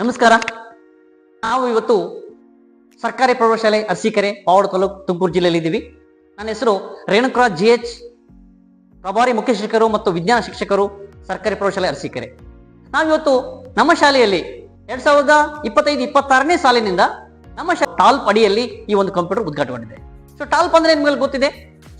ನಮಸ್ಕಾರ. ನಾವು ಇವತ್ತು ಸರ್ಕಾರಿ ಪ್ರೌಢಶಾಲೆ ಅರಸೀಕೆರೆ ಪಾವಡ ತಾಲೂಕು ತುಮಕೂರು ಜಿಲ್ಲೆಯಲ್ಲಿ ಇದ್ದೀವಿ ನನ್ನ ಹೆಸರು ರೇಣುಕಾ ಜಿ ಎಚ್ ಪ್ರಭಾರಿ ಮುಖ್ಯ ಶಿಕ್ಷಕರು ಮತ್ತು ವಿಜ್ಞಾನ ಶಿಕ್ಷಕರು ಸರ್ಕಾರಿ ಪ್ರೌಢಶಾಲೆ ಅರಸೀಕೆರೆ. ನಾವಿವತ್ತು ನಮ್ಮ ಶಾಲೆಯಲ್ಲಿ ಎರಡ್ ಸಾವಿರದ ಇಪ್ಪತ್ತೈದು, ಇಪ್ಪತ್ತಾರನೇ ಸಾಲಿನಿಂದ ನಮ್ಮ ಶಾ ಟಾಲ್ಪ್ ಅಡಿಯಲ್ಲಿ ಈ ಒಂದು ಕಂಪ್ಯೂಟರ್ ಉದ್ಘಾಟನೆಗೊಂಡಿದೆ ಸೊ ಟಾಲ್ಪ್ ಅಂದ್ರೆ ನಿಮ್ಗೆ ಗೊತ್ತಿದೆ?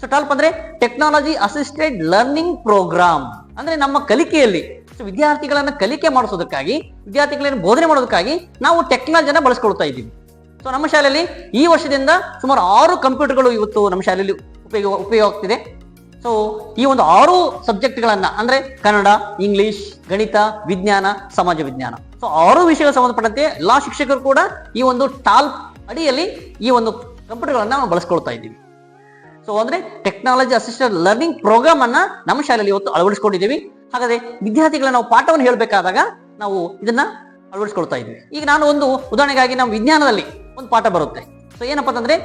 ಸೊ ಟಾಲ್ಪ್ ಅಂದ್ರೆ ಟೆಕ್ನಾಲಜಿ ಅಸಿಸ್ಟೆಡ್ ಲರ್ನಿಂಗ್ ಪ್ರೋಗ್ರಾಮ್. ಅಂದ್ರೆ ನಮ್ಮ ಕಲಿಕೆಯಲ್ಲಿ ಸೊ ವಿದ್ಯಾರ್ಥಿಗಳನ್ನ ಕಲಿಕೆ ಮಾಡಿಸೋದಕ್ಕಾಗಿ, ವಿದ್ಯಾರ್ಥಿಗಳನ್ನು ಬೋಧನೆ ಮಾಡೋದಕ್ಕಾಗಿ ನಾವು ಟೆಕ್ನಾಲಜಿನ ಬಳಸ್ಕೊಳ್ತಾ ಇದ್ದೀವಿ. ಸೊ ನಮ್ಮ ಶಾಲೆಯಲ್ಲಿ ಈ ವರ್ಷದಿಂದ ಸುಮಾರು ಆರು ಕಂಪ್ಯೂಟರ್ಗಳು ಇವತ್ತು ನಮ್ಮ ಶಾಲೆಯಲ್ಲಿ ಉಪಯೋಗ ಉಪಯೋಗ ಆಗ್ತಿದೆ. ಸೊ ಈ ಒಂದು ಆರು ಸಬ್ಜೆಕ್ಟ್ಗಳನ್ನ ಅಂದ್ರೆ ಕನ್ನಡ, ಇಂಗ್ಲಿಷ್, ಗಣಿತ, ವಿಜ್ಞಾನ, ಸಮಾಜ ವಿಜ್ಞಾನ. ಸೊ ಆರು ವಿಷಯಗಳ ಸಂಬಂಧಪಟ್ಟಂತೆ ಎಲ್ಲಾ ಶಿಕ್ಷಕರು ಕೂಡ ಈ ಒಂದು ಟಾಲ್ ಅಡಿಯಲ್ಲಿ ಈ ಒಂದು ಕಂಪ್ಯೂಟರ್ಗಳನ್ನ ನಾವು ಬಳಸ್ಕೊಳ್ತಾ ಇದ್ದೀವಿ. ಸೊ ಅಂದ್ರೆ ಟೆಕ್ನಾಲಜಿ ಅಸಿಸ್ಟೆಡ್ ಲರ್ನಿಂಗ್ ಪ್ರೋಗ್ರಾಮ್ ಅನ್ನ ನಮ್ಮ ಶಾಲೆಯಲ್ಲಿ ಇವತ್ತು ಅಳವಡಿಸ್ಕೊಂಡಿದ್ದೀವಿ. ಹಾಗಾದ್ರೆ ವಿದ್ಯಾರ್ಥಿಗಳ ನಾವು ಪಾಠವನ್ನು ಹೇಳಬೇಕಾದಾಗ ನಾವು ಇದನ್ನ ಅಳವಡಿಸ್ಕೊಳ್ತಾ ಇದ್ವಿ. ಈಗ ನಾನು ಒಂದು ಉದಾಹರಣೆಗಾಗಿ ನಮ್ಮ ವಿಜ್ಞಾನದಲ್ಲಿ ಒಂದು ಪಾಠ ಬರುತ್ತೆ. ಸೊ ಏನಪ್ಪಾ ಅಂತಂದ್ರೆ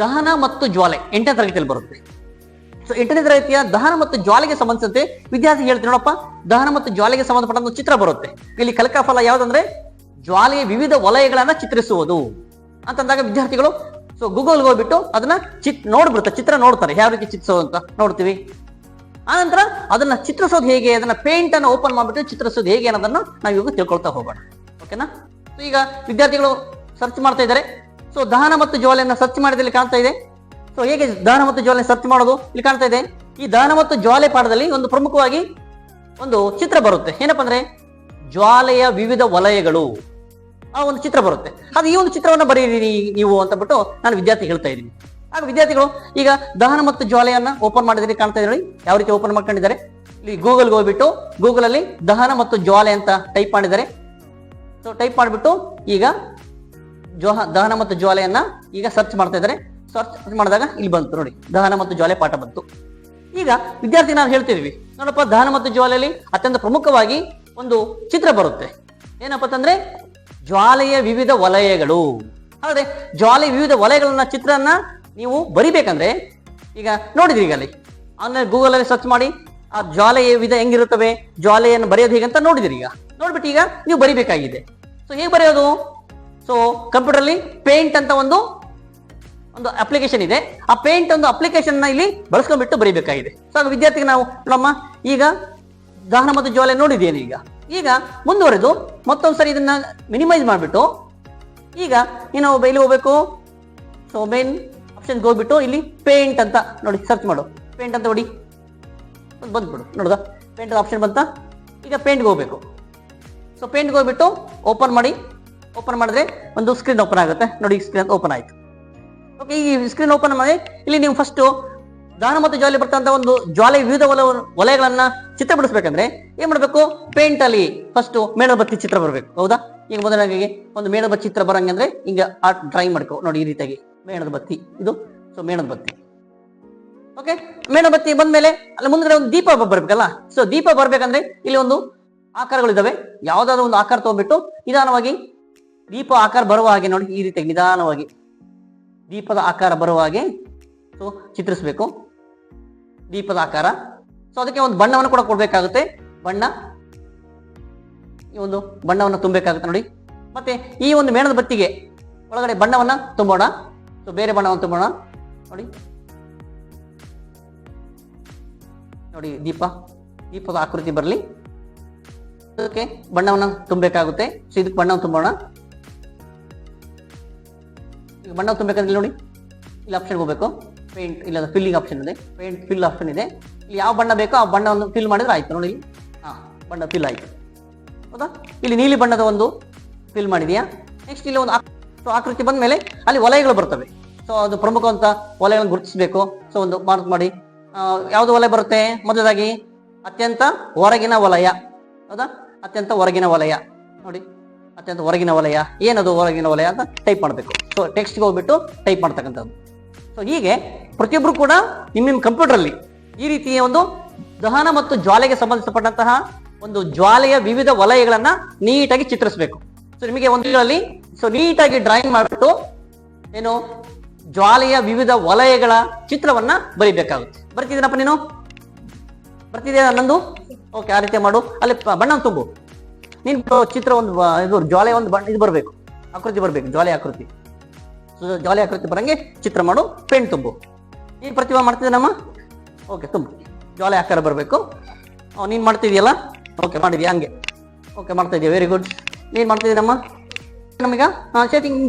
ದಹನ ಮತ್ತು ಜ್ವಾಲೆ ಎಂಟನೇ ತರಗತಿಯಲ್ಲಿ ಬರುತ್ತೆ. ಸೊ ಎಂಟನೇ ತರಗತಿಯ ದಹನ ಮತ್ತು ಜ್ವಾಲೆಗೆ ಸಂಬಂಧಿಸಿದಂತೆ ವಿದ್ಯಾರ್ಥಿ ಹೇಳ್ತೀನಿ ನೋಡಪ್ಪ, ದಹನ ಮತ್ತು ಜ್ವಾಲೆಗೆ ಸಂಬಂಧಪಟ್ಟ ಒಂದು ಚಿತ್ರ ಬರುತ್ತೆ. ಇಲ್ಲಿ ಕಲಿಕಾ ಫಲ ಯಾವ್ದಂದ್ರೆ ಜ್ವಾಲೆಯ ವಿವಿಧ ವಲಯಗಳನ್ನ ಚಿತ್ರಿಸುವುದು ಅಂತಂದಾಗ ವಿದ್ಯಾರ್ಥಿಗಳು ಸೊ ಗೂಗಲ್ಗೆ ಹೋಗ್ಬಿಟ್ಟು ಅದನ್ನ ಚಿತ್ ನೋಡ್ಬಿಡ್ತಾರೆ ಚಿತ್ರ ನೋಡ್ತಾರೆ. ಯಾವ ರೀತಿ ಚಿತ್ರಿಸೋದು ಅಂತ ನೋಡ್ತೀವಿ. ಆನಂತರ ಅದನ್ನ ಚಿತ್ರಿಸೋದು ಹೇಗೆ, ಅದನ್ನ ಪೇಂಟ್ ಅನ್ನು ಓಪನ್ ಮಾಡ್ಬಿಟ್ಟು ಚಿತ್ರಿಸೋದು ಹೇಗೆ ಅನ್ನೋದನ್ನ ನಾವು ಇವಾಗ ತಿಳ್ಕೊಳ್ತಾ ಹೋಗೋಣ. ಓಕೆನಾ ಈಗ ವಿದ್ಯಾರ್ಥಿಗಳು ಸರ್ಚ್ ಮಾಡ್ತಾ ಇದ್ದಾರೆ. ಸೊ ದಹನ ಮತ್ತು ಜ್ವಾಲೆಯನ್ನ ಸರ್ಚ್ ಮಾಡಿದಲ್ಲಿ ಕಾಣ್ತಾ ಇದೆ. ಸೊ ಹೇಗೆ ದಹನ ಮತ್ತು ಜ್ವಾಲೆ ಸರ್ಚ್ ಮಾಡೋದು? ಇಲ್ಲಿ ಕಾಣ್ತಾ ಇದೆ. ಈ ದಹನ ಮತ್ತು ಜ್ವಾಲೆ ಪಾಠದಲ್ಲಿ ಒಂದು ಪ್ರಮುಖವಾಗಿ ಒಂದು ಚಿತ್ರ ಬರುತ್ತೆ. ಏನಪ್ಪಾ ಅಂದ್ರೆ ಜ್ವಾಲೆಯ ವಿವಿಧ ವಲಯಗಳು. ಆ ಒಂದು ಚಿತ್ರ ಬರುತ್ತೆ. ಅದು ಈ ಒಂದು ಚಿತ್ರವನ್ನ ಬರೀರಿ ನೀವು ಅಂತ ಬಿಟ್ಟು ನಾನು ವಿದ್ಯಾರ್ಥಿ ಹೇಳ್ತಾ ಇದ್ದೀನಿ. ಆಗ ವಿದ್ಯಾರ್ಥಿಗಳು ಈಗ ದಹನ ಮತ್ತು ಜ್ವಾಲೆಯನ್ನ ಓಪನ್ ಮಾಡಿದ್ರೆ ಕಾಣ್ತಾ ಇದ್ರಿ ಯಾವ ರೀತಿ ಓಪನ್ ಮಾಡ್ಕೊಂಡಿದ್ದಾರೆ? ಇಲ್ಲಿ ಗೂಗಲ್ಗೆ ಹೋಗ್ಬಿಟ್ಟು ಗೂಗಲ್ ಅಲ್ಲಿ ದಹನ ಮತ್ತು ಜ್ವಾಲೆ ಅಂತ ಟೈಪ್ ಮಾಡಿದ್ದಾರೆ. ಸೊ ಟೈಪ್ ಮಾಡಿಬಿಟ್ಟು ಈಗ ಜ್ವಾಹ, ದಹನ ಮತ್ತು ಜ್ವಾಲೆಯನ್ನ ಈಗ ಸರ್ಚ್ ಮಾಡ್ತಾ ಇದ್ದಾರೆ. ಸರ್ಚ್ ಮಾಡಿದಾಗ ಇಲ್ಲಿ ಬಂತು ನೋಡಿ, ದಹನ ಮತ್ತು ಜ್ವಾಲೆ ಪಾಠ ಬಂತು. ಈಗ ವಿದ್ಯಾರ್ಥಿ ನಾವು ಹೇಳ್ತಿದ್ವಿ ನೋಡಪ್ಪ, ದಹನ ಮತ್ತು ಜ್ವಾಲೆಯಲ್ಲಿ ಅತ್ಯಂತ ಪ್ರಮುಖವಾಗಿ ಒಂದು ಚಿತ್ರ ಬರುತ್ತೆ. ಏನಪ್ಪ ಅಂತಂದ್ರೆ, ಜ್ವಾಲೆಯ ವಿವಿಧ ವಲಯಗಳು. ಹಾಗಾದ್ರೆ ಜ್ವಾಲೆ ವಿವಿಧ ವಲಯಗಳನ್ನ ಚಿತ್ರನ ನೀವು ಬರಿಬೇಕಂದ್ರೆ ಈಗ ನೋಡಿದ್ರಿ ಈಗ ಅಲ್ಲಿ. ಆನ್ಲೈನ್ ಗೂಗಲಲ್ಲಿ ಸರ್ಚ್ ಮಾಡಿ, ಆ ಜ್ವಾಲೆಯ ವಿಧ ಹೆಂಗಿರುತ್ತವೆ, ಜ್ವಾಲೆಯನ್ನು ಬರೆಯೋದು ಹೇಗೆ ಅಂತ ನೋಡಿದಿರಿ ಈಗ. ನೋಡ್ಬಿಟ್ಟು ಈಗ ನೀವು ಬರಿಬೇಕಾಗಿದೆ. ಸೊ ಹೇಗೆ ಬರೆಯೋದು? ಸೊ ಕಂಪ್ಯೂಟರ್ ಅಲ್ಲಿ ಪೇಂಟ್ ಅಂತ ಒಂದು ಒಂದು ಅಪ್ಲಿಕೇಶನ್ ಇದೆ. ಆ ಪೇಂಟ್ ಒಂದು ಅಪ್ಲಿಕೇಶನ್ ಇಲ್ಲಿ ಬಳಸ್ಕೊಂಡ್ಬಿಟ್ಟು ಬರೀಬೇಕಾಗಿದೆ. ಸೊ ವಿದ್ಯಾರ್ಥಿಗೆ ನಾವು, ನಮ್ಮ ಈಗ ದಹನ ಮತ್ತು ಜ್ವಾಲೆ ನೋಡಿದ್ದೇನೆ ಈಗ. ಈಗ ಮುಂದುವರೆದು ಮತ್ತೊಂದ್ಸರಿ ಇದನ್ನ ಮಿನಿಮೈಸ್ ಮಾಡಿಬಿಟ್ಟು, ಈಗ ನೀನು ಬೈಲಿ ಹೋಗ್ಬೇಕು? ಸೊ ಮೇನ್ ಆಪ್ಷನ್ಗೆ ಹೋಗ್ಬಿಟ್ಟು ಇಲ್ಲಿ ಪೇಂಟ್ ಅಂತ ನೋಡಿ ಸರ್ಚ್ ಮಾಡು. ಪೇಂಟ್ ಅಂತ ಒಂದ್ ಬಂದ್ಬಿಡು ನೋಡುದಾ? ಪೇಂಟ್ ಆಪ್ಷನ್ ಬಂತ? ಈಗ ಪೇಂಟ್ಗೆ ಹೋಗ್ಬೇಕು. ಸೊ ಪೇಂಟ್ಗೆ ಹೋಗ್ಬಿಟ್ಟು ಓಪನ್ ಮಾಡಿ. ಓಪನ್ ಮಾಡಿದ್ರೆ ಒಂದು ಸ್ಕ್ರೀನ್ ಓಪನ್ ಆಗುತ್ತೆ. ನೋಡಿ ಸ್ಕ್ರೀನ್ ಓಪನ್ ಆಯಿತು. ಓಕೆ ಈ ಸ್ಕ್ರೀನ್ ಓಪನ್ ಮಾಡಿ, ಇಲ್ಲಿ ನೀವು ಫಸ್ಟು ದಾನ ಮತ್ತು ಜ್ವಾಲೆ ಬರ್ತಂತ ಒಂದು ಜ್ವಾಲೆ ವಿವಿಧ ವಲ ವಲಯಗಳನ್ನ ಚಿತ್ರ ಬಿಡಿಸ್ಬೇಕಂದ್ರೆ ಏನ್ ಮಾಡ್ಬೇಕು? ಪೇಂಟ್ ಅಲ್ಲಿ ಫಸ್ಟ್ ಮೇಣಬತ್ತಿ ಚಿತ್ರ ಬರಬೇಕು. ಹೌದಾ? ಈಗ ಮೊದಲನೇ ಒಂದು ಮೇಣಬತ್ತಿ ಚಿತ್ರ ಬರಂಗಂದ್ರೆ ಹಿಂಗ ಆರ್ಟ್ ಡ್ರಾಯಿಂಗ್ ಮಾಡ್ಕೋ ನೋಡಿ, ಈ ರೀತಿಯಾಗಿ. ಮೇಣದ ಬತ್ತಿ. ಇದು? ಸೊ ಮೇಣದ ಬತ್ತಿ. ಓಕೆ ಮೇಣಬತ್ತಿ ಬಂದ್ಮೇಲೆ ಅಲ್ಲಿ, ಮುಂದ್ಗಡೆ ಒಂದು ದೀಪ ಬರ್ಬೇಕಲ್ಲ? ಸೊ ದೀಪ ಬರ್ಬೇಕಂದ್ರೆ ಇಲ್ಲಿ ಒಂದು ಆಕಾರಗಳಿದ್ದಾವೆ ಯಾವ್ದಾದ್ರು ಒಂದು ಆಕಾರ ತಗೊಂಡ್ಬಿಟ್ಟು ನಿಧಾನವಾಗಿ ದೀಪ ಆಕಾರ ಬರುವ ಹಾಗೆ ನೋಡಿ, ಈ ರೀತಿಯಾಗಿ ನಿಧಾನವಾಗಿ ದೀಪದ ಆಕಾರ ಬರುವ ಹಾಗೆ ಸೊ ಚಿತ್ರಿಸಬೇಕು. ದೀಪದ ಆಕಾರ. ಸೊ ಅದಕ್ಕೆ ಒಂದು ಬಣ್ಣವನ್ನು ಕೂಡ ಕೊಡ್ಬೇಕಾಗುತ್ತೆ. ಬಣ್ಣ. ಈ ಒಂದು ಬಣ್ಣವನ್ನು ತುಂಬಬೇಕಾಗುತ್ತೆ ನೋಡಿ. ಮತ್ತೆ ಈ ಒಂದು ಮೇಣದ ಬತ್ತಿಗೆ ಒಳಗಡೆ ಬಣ್ಣವನ್ನ ತುಂಬೋಣ. ಸೊ ಬೇರೆ ಬಣ್ಣವನ್ನು ತುಂಬೋಣ ನೋಡಿ. ನೋಡಿ, ದೀಪ. ದೀಪದ ಆಕೃತಿ ಬರಲಿ. ಅದಕ್ಕೆ ಬಣ್ಣವನ್ನು ತುಂಬಬೇಕಾಗುತ್ತೆ. ಸೊ ಇದಕ್ಕೆ ಬಣ್ಣವನ್ನು ತುಂಬೋಣ. ಬಣ್ಣ ತುಂಬಬೇಕಂದ್ರೆ ನೋಡಿ. ಇಲ್ಲಿ ಆಪ್ಷನ್ ಹೋಗ್ಬೇಕು. ಪೇಂಟ್ ಇಲ್ಲ ಫಿಲ್ಲಿಂಗ್ ಆಪ್ಷನ್ ಇದೆ. ಪೇಂಟ್ ಫಿಲ್ ಆಪ್ಷನ್ ಇದೆ. ಇಲ್ಲಿ ಯಾವ ಬಣ್ಣ ಬೇಕೋ ಆ ಬಣ್ಣವನ್ನು ಫಿಲ್ ಮಾಡಿದ್ರೆ ಆಯ್ತು. ನೋಡಿ ಇಲ್ಲಿ. ಹಾ, ಬಣ್ಣ ಫಿಲ್ ಆಯ್ತು. ಹೌದಾ? ಇಲ್ಲಿ ನೀಲಿ ಬಣ್ಣದ ಒಂದು ಫಿಲ್ ಮಾಡಿದೆಯಾ? ನೆಕ್ಸ್ಟ್ ಇಲ್ಲಿ ಒಂದು ಆಕೃತಿ ಬಂದ ಮೇಲೆ ಅಲ್ಲಿ ವಲಯಗಳು ಬರ್ತವೆ. ಸೊ ಅದು ಪ್ರಮುಖವಂತ ವಲಯವನ್ನು ಗುರುತಿಸಬೇಕು. ಸೊ ಒಂದು ಮಾರ್ಕ್ ಮಾಡಿ. ಯಾವುದು ಯಾವ್ದು ವಲಯ ಬರುತ್ತೆ? ಮೊದಲಾಗಿ ಅತ್ಯಂತ ಹೊರಗಿನ ವಲಯ. ಹೌದಾ? ಅತ್ಯಂತ ಹೊರಗಿನ ವಲಯ. ನೋಡಿ. ಅತ್ಯಂತ ಹೊರಗಿನ ವಲಯ. ಏನದು ಹೊರಗಿನ ವಲಯ ಅಂತ ಟೈಪ್ ಮಾಡಬೇಕು. ಸೊ ಟೆಕ್ಸ್ಟ್ಗೆ ಹೋಗ್ಬಿಟ್ಟು ಟೈಪ್ ಮಾಡ್ತಕ್ಕಂಥದ್ದು. ಸೊ ಹೀಗೆ ಪ್ರತಿಯೊಬ್ಬರು ಕೂಡ ನಿಮ್ಮ ನಿಮ್ಮ ಕಂಪ್ಯೂಟರಲ್ಲಿ ಈ ರೀತಿಯ ಒಂದು ದಹನ ಮತ್ತು ಜ್ವಾಲೆಗೆ ಸಂಬಂಧಿಸಪಟ್ಟಂತಹ ಒಂದು ಜ್ವಾಲೆಯ ವಿವಿಧ ವಲಯಗಳನ್ನ ನೀಟಾಗಿ ಚಿತ್ರಿಸಬೇಕು. ಸೊ ನಿಮಗೆ ಒಂದು ಸೊ ನೀಟಾಗಿ ಡ್ರಾಯಿಂಗ್ ಮಾಡಿಬಿಟ್ಟು, ಏನು ಜ್ವಾಲೆಯ ವಿವಿಧ ವಲಯಗಳ ಚಿತ್ರವನ್ನ ಬರಿಬೇಕಾಗುತ್ತೆ. ಬರ್ತಿದ್ದೀನಪ್ಪ ನೀನು? ಬರ್ತಿದ್ಯಾ ನಂದು? ಓಕೆ ಆ ರೀತಿ ಮಾಡು. ಅಲ್ಲಿ ಬಣ್ಣ ತುಂಬು. ನೀನ್ ಚಿತ್ರ ಒಂದು ಇದು ಜ್ವಾಲೆ ಒಂದು ಬಣ್ಣ, ಇದು ಬರಬೇಕು. ಆಕೃತಿ ಬರಬೇಕು, ಜ್ವಾಲೆ ಆಕೃತಿ. ಜ್ವಾಲೆ ಆಕೃತಿ ಬರಂಗೆ ಚಿತ್ರ ಮಾಡು, ಪೆನ್ ತುಂಬು. ನೀನ್ ಪ್ರತಿಭಾ ಮಾಡ್ತಿದ್ದೀನಮ್ಮ? ಓಕೆ ತುಂಬು. ಜ್ವಾಲೆ ಆಕಾರ ಬರಬೇಕು. ನೀನ್ ಮಾಡ್ತಿದ್ಯಲ್ಲ ಓಕೆ ಮಾಡಿದ್ಯಾ? ಹಂಗೆ. ಓಕೆ ಮಾಡ್ತಾ ಇದೀಯ? ವೆರಿ ಗುಡ್ ನೀನ್ ಮಾಡ್ತಿದ್ದೀನಮ್ಮ? ನಮಗ?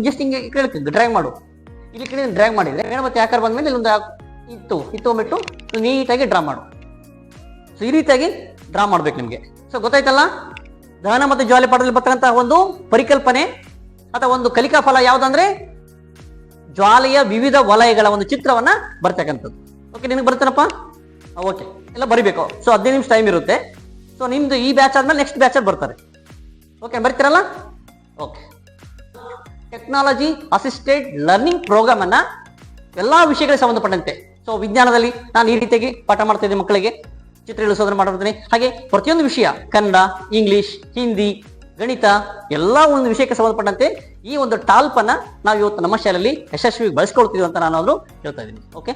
ಜಸ್ಟ್ ಹಿಂಗೆ ಕೇಳ್ತಿದ್ದು. ಡ್ರಾಯಿಂಗ್ ಮಾಡು. ಇಲ್ಲಿ ಕಡೆ ಡ್ರ್ಯಾಗ್ ಮಾಡಿದ್ರೆ ಗಣಪತಿ ಆಕಾರ ಬಂದ್ಮೇಲೆ ಇಲ್ಲೊಂದು ಇತ್ತು. ಇತ್ತು ಬಿಟ್ಟು ನೀಟಾಗಿ ಡ್ರಾ ಮಾಡು. ಸೊ ಈ ರೀತಿಯಾಗಿ ಡ್ರಾ ಮಾಡ್ಬೇಕು ನಿಮಗೆ. ಸೊ ಗೊತ್ತಾಯ್ತಲ್ಲ? ದಹನ ಮತ್ತು ಜ್ವಾಲೆ ಪಾಠದಲ್ಲಿ ಬರ್ತಕ್ಕಂತಹ ಒಂದು ಪರಿಕಲ್ಪನೆ ಅಥವಾ ಒಂದು ಕಲಿಕಾ ಫಲ ಯಾವ್ದಂದ್ರೆ ಜ್ವಾಲೆಯ ವಿವಿಧ ವಲಯಗಳ ಒಂದು ಚಿತ್ರವನ್ನ ಬರ್ತಕ್ಕಂಥದ್ದು. ಓಕೆ ನಿನಗೆ ಬರ್ತಾನಪ್ಪ ಓಕೆ ಎಲ್ಲ ಬರಿಬೇಕು. ಸೊ ಹದಿನೈದು ನಿಮಿಷ ಟೈಮ್ ಇರುತ್ತೆ. ಸೊ ನಿಮ್ದು ಈ ಬ್ಯಾಚ್ ಆದ್ಮೇಲೆ ನೆಕ್ಸ್ಟ್ ಬ್ಯಾಚ್ ಬರ್ತಾರೆ. ಓಕೆ ಬರ್ತೀರಲ್ಲ? Okay technology assisted learning programme ಅನ್ನ ಎಲ್ಲಾ ವಿಷಯಗಳಿಗೆ ಸಂಬಂಧಪಟ್ಟಂತೆ. ಸೊ ವಿಜ್ಞಾನದಲ್ಲಿ ನಾನು ಈ ರೀತಿಯಾಗಿ ಪಾಠ ಮಾಡ್ತಾ ಇದ್ದೀನಿ ಮಕ್ಕಳಿಗೆ. ಚಿತ್ರ ಇಳಿಸೋದನ್ನ ಮಾಡಿರ್ತೀನಿ ಹಾಗೆ ಪ್ರತಿಯೊಂದು ವಿಷಯ, ಕನ್ನಡ, ಇಂಗ್ಲಿಷ್, ಹಿಂದಿ, ಗಣಿತ, ಎಲ್ಲ ಒಂದು ವಿಷಯಕ್ಕೆ ಸಂಬಂಧಪಟ್ಟಂತೆ ಈ ಒಂದು ಟಾಲ್ಪನ್ನ ನಾವು ಇವತ್ತು ನಮ್ಮ ಶಾಲೆಯಲ್ಲಿ ಯಶಸ್ವಿ ಬಳಸ್ಕೊಳ್ತೀವಿ ಅಂತ ನಾನು ಹೇಳ್ತಾ ಇದ್ದೀನಿ. ಓಕೆ